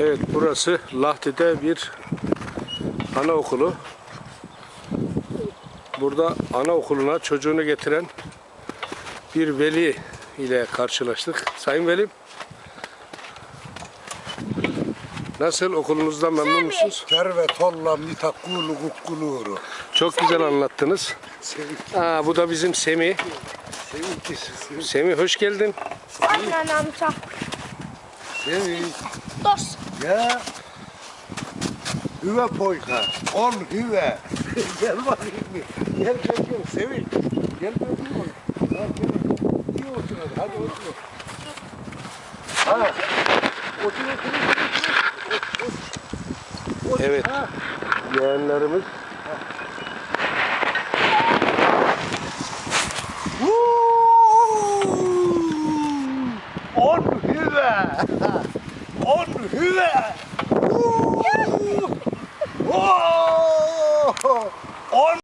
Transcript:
Evet burası Lahti'de bir anaokulu. Burada anaokuluna çocuğunu getiren bir veli ile karşılaştık. Sayın Velim. Nasıl okulunuzdan memnun musunuz? Servet ollam nitakulu kukkuluğuru. Çok güzel anlattınız. Aa, bu da bizim kişisi. Semih hoş geldin. Aynen amca. Sevik. Dost. Ya. Hüve poyka. Ol hüve. gel bakayım bir. Gel gel gel. Sevik. Gel bakayım. Ha, gel. İyi otur hadi. Hadi otur. Ha. Otur otur otur. otur. Evet. Ha. Yeğenlerimiz. On hüve. On hüve. Woo!